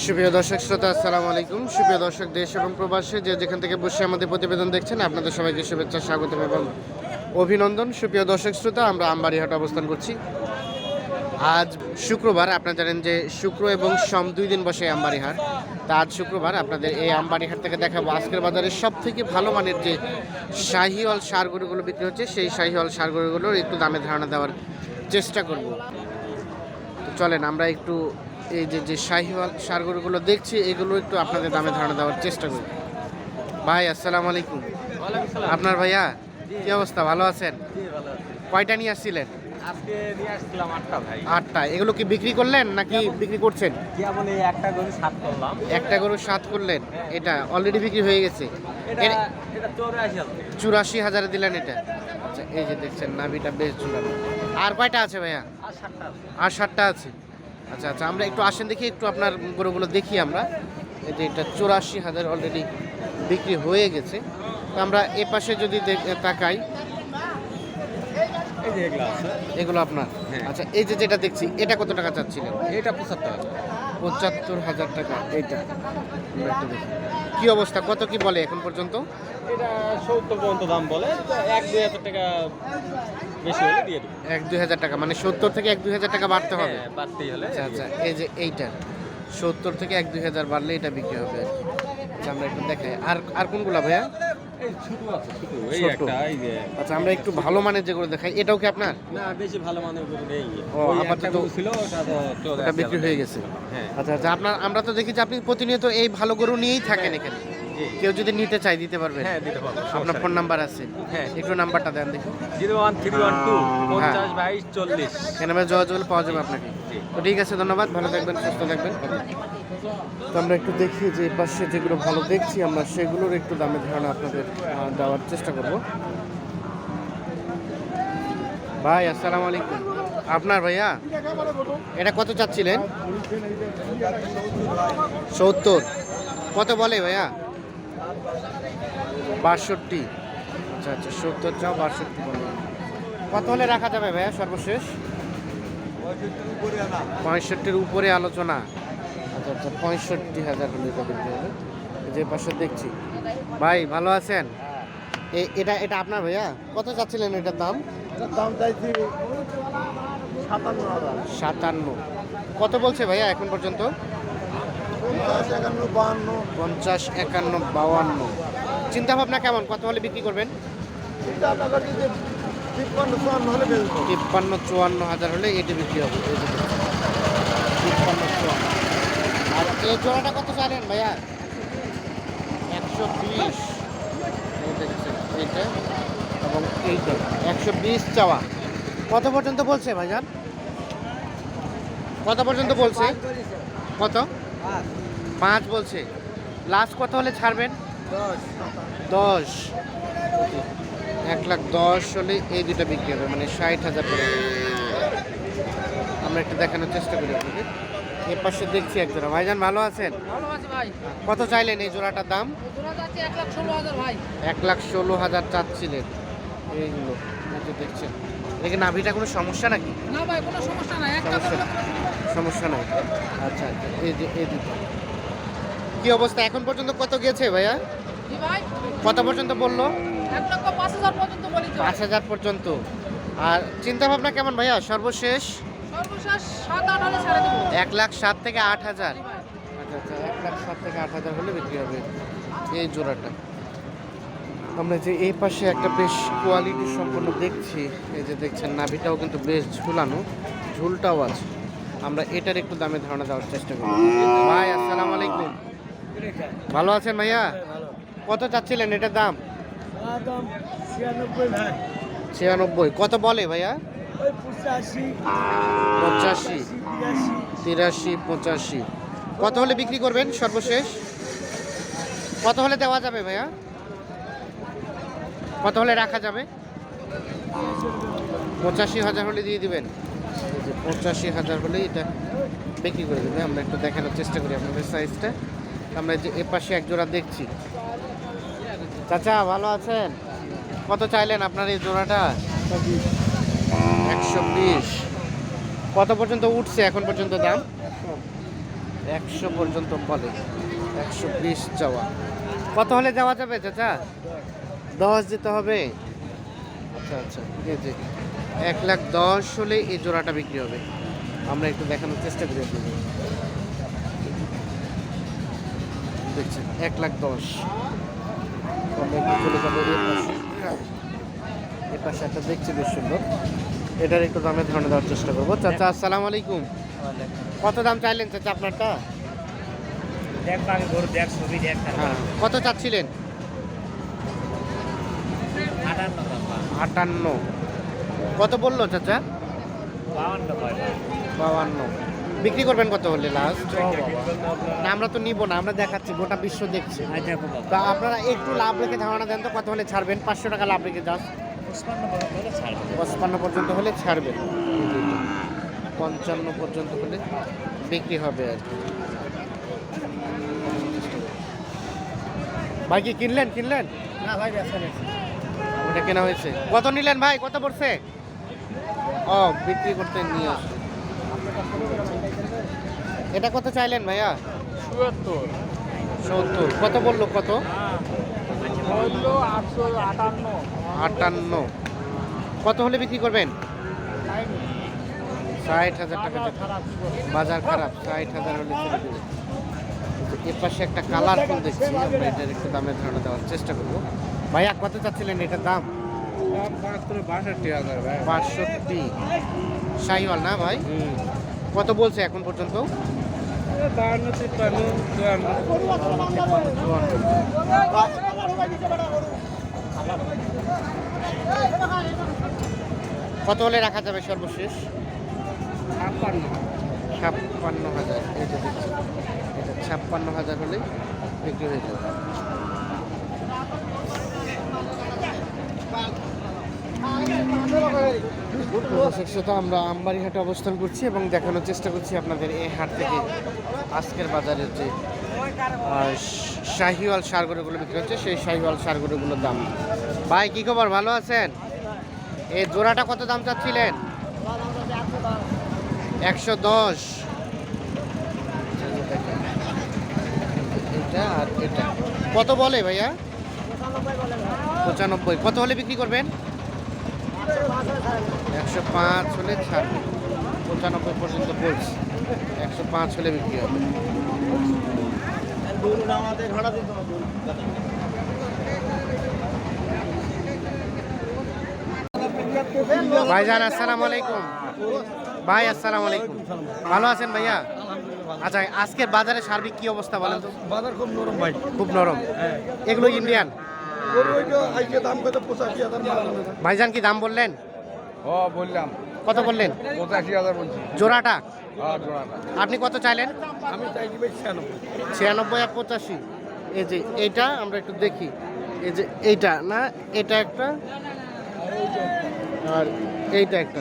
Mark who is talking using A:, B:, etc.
A: সুপ্রিয় দর্শক শ্রোতা, আসসালামু আলাইকুম। সুপ্রিয় দর্শক, দেশ এবং প্রবাসে যে যেখান থেকে বসে আমাদের প্রতিবেদন দেখছেন, আপনাদের সবাইকে শুভেচ্ছা স্বাগত এবং অভিনন্দন। সুপ্রিয় দর্শক শ্রোতা, আমরা আমবাড়িহাট অবস্থান করছি। আজ শুক্রবার, আপনারা জানেন যে শুক্র এবং সোম দুই দিন বসে আমবাড়িহাট তা আজ শুক্রবার আপনাদের এই আমবাড়িহাট থেকে দেখাবো আজকের বাজারে সব থেকে ভালো মানের যে শাহিওয়াল সার গরুগুলো বিক্রি হচ্ছে, সেই শাহিওয়াল সার গরুগুলোর একটু দামে ধারণা দেওয়ার চেষ্টা করব। চলেন, আমরা একটু এই যে যে শাহিওয়াল সার গরুগুলো দেখছি এগুলো একটু আপনাদের দামে ধারণা দেওয়ার চেষ্টা করি। ভাই আসসালামু আলাইকুম। আপনার ভাইয়া কি অবস্থা? ভালো আছেন? কয়টা নিয়ে আসছিলেন?
B: আটটা
A: এগুলো কি বিক্রি করলেন নাকি বিক্রি করছেন?
B: একটা গরু সাত করলাম।
A: একটা গরু সাত করলেন। এটা অলরেডি বিক্রি হয়ে গেছে।
B: চৌরাশি হাজার।
A: চুরাশি হাজারে দিলেন এটা। আচ্ছা এই যে দেখছেন নাভিটা বেশ ঝুলানো। আর কয়টা আছে ভাইয়া?
B: আর সাতটা আছে।
A: আচ্ছা আচ্ছা আমরা একটু আসেন দেখি একটু আপনার গরুগুলো দেখি আমরা। এই যে এটা চুরাশি হাজার অলরেডি বিক্রি হয়ে গেছে। তো আমরা এ পাশে যদি তাকাই।
B: এগুলো
A: আপনার?
B: হ্যাঁ।
A: আচ্ছা এই যে যেটা দেখছি এটা কত টাকা চাচ্ছিলেন?
B: এটা পঁচাত্তর হাজার।
A: পঁচাত্তর হাজার টাকা এইটা। আমরা একটু দেখি। কি অবস্থা? কত কি বলে এখন পর্যন্ত?
B: এটা সত্তর পর্যন্ত দাম বলে এক দুই হাজার টাকা বেশি হলে দিয়ে দেবো।
A: এক দুই হাজার টাকা মানে সত্তর থেকে এক দুই হাজার টাকা বাড়তে হবে?
B: হ্যাঁ বাড়তেই হলে।
A: আচ্ছা আচ্ছা এই যে এইটা সত্তর থেকে এক দুই হাজার বাড়লে এটা বিক্রি হবে। আচ্ছা আমরা একটু দেখাই। আর আর কোনগুলা ভাইয়া? আচ্ছা আমরা একটু ভালো মানের যেগুলো দেখাই এটাও কি আপনার?
B: না বেশি ভালো মানের গরু নেই।
A: ও, আপাতত-
B: ছিল ওটা তো
A: বিক্রি হয়ে গেছে।
B: হ্যাঁ।
A: আচ্ছা আচ্ছা আপনার আমরা তো দেখি যে আপনি প্রতিনিয়ত এই ভালো গরু নিয়েই থাকেন এখানে। কেউ যদি নিতে চায় দিতে পারবেন।
B: হ্যাঁ দিতে পারব
A: আপনার ফোন নাম্বার আছে।
B: হ্যাঁ।
A: একটু নাম্বারটা দেন দেখি।
B: Zero one three one two পঞ্চাশ বাইশ চল্লিশ।
A: এখানে যোগাযোগ পাওয়া যাবে আপনাকে। তো ঠিক আছে ধন্যবাদ। ভালো থাকবেন সুস্থ থাকবেন। তো আমরা একটু দেখি যে পাশে যেগুলো ভালো দেখছি, আমরা সেগুলোর একটু দামের ধারণা আপনাদের দেওয়ার চেষ্টা করব। ভাই, আসসালামু আলাইকুম। আপনার ভাইয়া? এটা কত চাচ্ছিলেন? সত্তর। কত বলে ভাইয়া? বাষট্টি। আচ্ছা আচ্ছা সত্তর চাও, বাষট্টি বলে। কত হলে রাখা যাবে ভাইয়া সর্বশেষ? পঁয়ষট্টির উপরে আলোচনা। আচ্ছা আচ্ছা পঁয়ষট্টি হাজার হলে এটা বিক্রি হবে। যে পাশে দেখছি। ভাই ভালো আছেন? এটা এটা আপনার ভাইয়া? কত চাচ্ছিলেন এটার দাম?
B: দাম চাইছি সাতান্ন
A: সাতান্ন। কত বলছে ভাইয়া এখন পর্যন্ত?
B: পঞ্চাশ একান্ন
A: বাউান্ন চিন্তা ভাবনা কেমন? কত হলে বিক্রি করবেন?
B: তিপ্পান্ন চুয়ান্ন
A: হাজার হলে এটি বিক্রি হবে। তিপ্পান্ন চুয়ান্ন। এই জোড়াটা কত চাইলেন ভাইয়া? একশো বিশ। এই এইটা। এবং এইটা। একশো বিশ চাওয়া। কত পর্যন্ত বলছে ভাইজান? কত পর্যন্ত বলছে? কত? পাঁচ বলছে। লাস্ট কত হলে ছাড়বেন?
B: দশ।
A: এক লাখ দশ হলে এই দুটো বিক্রি হবে মানে ষাট হাজার টাকা আমরা একটু দেখানোর চেষ্টা করি আপনাদের। এ পাশে দেখছি একজোড়া ভাইজান ভালো আছেন?
C: ভালো আছে ভাই।
A: কত চাইলেন এই জোড়াটার দাম?
C: এক লাখ ষোলো হাজার
A: এক চাচ্ছিলেন। এইগুলো দেখছেন। দেখে নাভিটা কোনো সমস্যা নাকি?
C: না ভাই কোনো সমস্যা নাই।
A: সমস্যা সমস্যা নাই। আচ্ছা আচ্ছা এই যে এই দুটো। কি অবস্থা? এখন পর্যন্ত কত গেছে ভাইয়া? কত পর্যন্ত বলল?
C: পাঁচ হাজার পর্যন্ত
A: আর চিন্তা ভাবনা কেমন ভাইয়া? সর্বশেষ? এক লাখ সাত থেকে আট হাজার। আচ্ছা আচ্ছা এক লাখ সাত থেকে আট হাজার হলে বিক্রি হবে এই জোড়াটা। আমরা যে এই পাশে একটা বেশ কোয়ালিটি সম্পন্ন দেখছি এই যে দেখছেন নাভিটাও কিন্তু বেশ ঝুলানো ঝুলটাও আছে। আমরা এটার একটু দামে ধারণা দেওয়ার চেষ্টা করি ভাই আসসালামু আলাইকুম। ভালো আছেন ভাইয়া? কত চাচ্ছিলেন এটার দাম?
B: ছিয়ানব্বই।
A: কত বলে ভাইয়া?
B: পঁচাশি।
A: তিরাশি। পঁচাশি। কত হলে বিক্রি করবেন সর্বশেষ? কত হলে দেওয়া যাবে ভাইয়া? কত হলে রাখা যাবে? পঁচাশি হাজার হলে দিয়ে দিবেন। পঁচাশি হাজার হলে এটা বিক্রি করে দেবে আমরা একটু দেখানোর চেষ্টা করি আপনাদের সাইজটা আমরা যে এ পাশে এক জোড়া দেখছি। চাচা ভালো আছেন? কত চাইলেন আপনার এই জোড়াটা? একশো বিশ। কত পর্যন্ত উঠছে এখন পর্যন্ত দাম? একশো পর্যন্ত বলে। একশো বিশ চাওয়া কত হলে যাওয়া যাবে চাচা? দশ দিতে হবে। আচ্ছা আচ্ছা এই যে এক লাখ দশ হলে এই জোড়াটা বিক্রি হবে। আমরা একটু দেখানোর চেষ্টা করি আপনাদের। দেখছেন এক লাখ দশ। আমরা একটু চলে যাব এর পাশে এর পাশে একটা দেখছি বেশ সুন্দর। এটার একটু দামে ধারণা দেওয়ার চেষ্টা করব। চাচা আসসালামু আলাইকুম। কত দাম চাইলেন চাচা আপনারটা? হ্যাঁ কত চাচ্ছিলেন?
D: আটান্ন
A: কত বলল চাচা?
D: বাউন্ন
A: বিক্রি করবেন কত হলে লাস্ট না আমরা তো নিব না আমরা দেখাচ্ছি গোটা বিশ্ব দেখছে।
D: বাবা।
A: তা আপনারা একটু লাভ রেখে ধারণা দেন তো কত হলে ছাড়বেন? পাঁচশো টাকা লাভ রেখে যান
D: পঁচপান্ন ছাড়বে।
A: পর্যন্ত হলে ছাড়বেন পঞ্চান্ন পর্যন্ত হলে বিক্রি হবে আর কি। ভাই কি কিনলেন? কিনলেন?
D: না ভাই
A: ওটা কেনা হয়েছে। কত নিলেন ভাই? কত পড়ছে? ও বিক্রি করতে নিয়ে আসছে। এটা কত চাইলেন ভাইয়া?
B: চুয়াত্তর।
A: সত্তর। কত বলল? কত?
B: আটশো আটান্ন।
A: কত হলে বিক্রি করবেন? ষাট হাজার টাকা বাজার খারাপ ষাট হাজার হলে ছেড়ে দেবে এর পাশে একটা কালারফুল দেখছি আমরা এটার একটু দামের ধারণা দেওয়ার চেষ্টা করব। ভাইয়া কত চাচ্ছিলেন এটার দাম?
B: বাষট্টি।
A: শাহিওয়াল না ভাই? কত বলছে এখন পর্যন্ত?
B: বাহান্ন তিপ্পান্ন চুয়ান্ন।
A: কত হলে রাখা যাবে সর্বশেষ?
B: ছাপ্পান্ন
A: হাজার। যে দেখছি এটা ছাপ্পান্ন হাজার হলে বিক্রি হয়ে যাবে। আমরা আমবাড়িহাটে অবস্থান করছি এবং দেখানোর চেষ্টা করছি আপনাদের এই হাট থেকে আজকের বাজারের যে শাহিওয়াল সারগরুগুলো বিক্রি হচ্ছে, সেই শাহিওয়াল সারগরুগুলোর দাম। ভাই, কী খবর? ভালো আছেন? এই জোড়াটা কত দাম চাচ্ছিলেন? একশো দশ। এটা আর এটা। কত বলে ভাইয়া? পঁচানব্বই। কত হলে বিক্রি করবেন? একশো পাঁচ হলে ছাড়বে পঁচানব্বই পর্যন্ত বলছি। একশো পাঁচ হলে বিক্রি হবে। ভাইজান আসসালামু আলাইকুম। ভাই আসসালামু আলাইকুম। ভালো আছেন ভাইয়া? আচ্ছা আজকের বাজারে সার্বিক কি অবস্থা বলেন তো?
E: বাজার খুব নরম ভাই।
A: খুব নরম। এগুলো ইন্ডিয়ান ভাইজান কি দাম বললেন?
E: ও বললাম।
A: কত বললেন?
E: পঁচাশি হাজার বলছি।
A: জোড়াটা?
E: হ্যাঁ
A: আপনি কত চাইলেন?
E: আমি চাইছি ছিয়ানব্বই।
A: ছিয়ানব্বই আর পঁচাশি। এই যে এইটা আমরা একটু দেখি। এই যে এইটা না? এটা একটা? আর এইটা একটা।